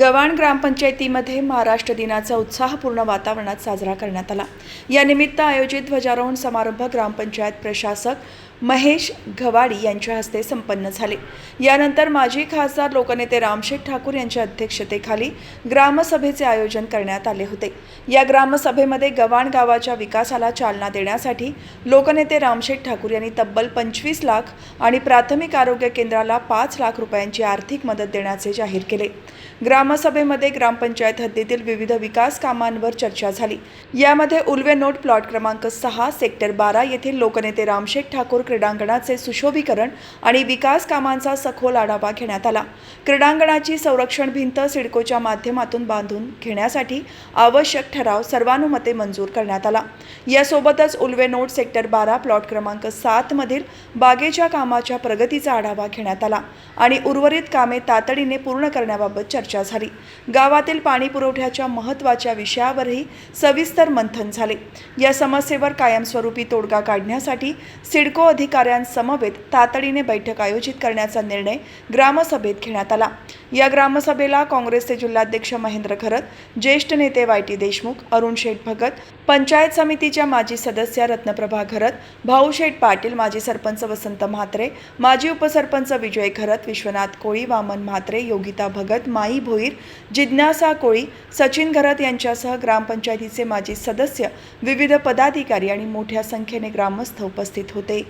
गव्हाण ग्रामपंचायतीमध्ये महाराष्ट्र दिनाचा उत्साहपूर्ण वातावरणात साजरा करण्यात आला. यानिमित्त आयोजित ध्वजारोहण समारंभ ग्रामपंचायत प्रशासक महेश घवाडी यांच्या हस्ते संपन्न झाले. यानंतर माजी खासदार लोकनेते रामशेठ ठाकूर यांच्या अध्यक्षतेखाली ग्रामसभेचे आयोजन करण्यात आले होते. या ग्रामसभेमध्ये गव्हाण गावाच्या विकासाला चालना देण्यासाठी लोकनेते रामशेठ ठाकूर यांनी तब्बल पंचवीस लाख आणि प्राथमिक आरोग्य केंद्राला पाच लाख रुपयांची आर्थिक मदत देण्याचे जाहीर केले. ग्राम ग्रामसभेमध्ये ग्रामपंचायत हद्दीतील विविध विकास कामांवर चर्चा झाली. यामध्ये उल्वे नोट प्लॉट क्रमांक सहा सेक्टर बारा येथील लोकनेते रामशेठ ठाकूर क्रीडांगणाचे सुशोभीकरण आणि विकास कामांचा सखोल आढावा घेण्यात आला. क्रीडांगणाची संरक्षण भिंत सिडकोच्या माध्यमातून बांधून घेण्यासाठी आवश्यक ठराव सर्वानुमते मंजूर करण्यात आला. यासोबतच उल्वे नोट सेक्टर बारा प्लॉट क्रमांक सात मधील बागेच्या कामाच्या प्रगतीचा आढावा घेण्यात आला आणि उर्वरित कामे तातडीने पूर्ण करण्याबाबत चर्चा झाली. गावातील पाणी पुरवठ्याच्या महत्त्वाच्या विषयावरही सविस्तर मंथन झाले. या समस्येवर कायमस्वरूपी तोडगा काढण्यासाठी सिडको अधिकाऱ्यांसमवेत तातडीने बैठक आयोजित करण्याचा निर्णय ग्रामसभेत घेण्यात आला. या ग्रामसभेला काँग्रेसचे जिल्हाध्यक्ष महेंद्र खरत ज्येष्ठ नेते वाय टी देशमुख अरुण शेठ भगत पंचायत समितीच्या माजी सदस्या रत्नप्रभा घरत भाऊशेठ पाटील माजी सरपंच वसंत म्हात्रे माजी उपसरपंच विजय घरत विश्वनाथ कोळी वामन म्हात्रे योगिता भगत माई भोईर जिज्ञासा कोळी सचिन घरत यांच्यासह ग्रामपंचायतीचे माजी सदस्य विविध पदाधिकारी आणि मोठ्या संख्येने ग्रामस्थ उपस्थित होते.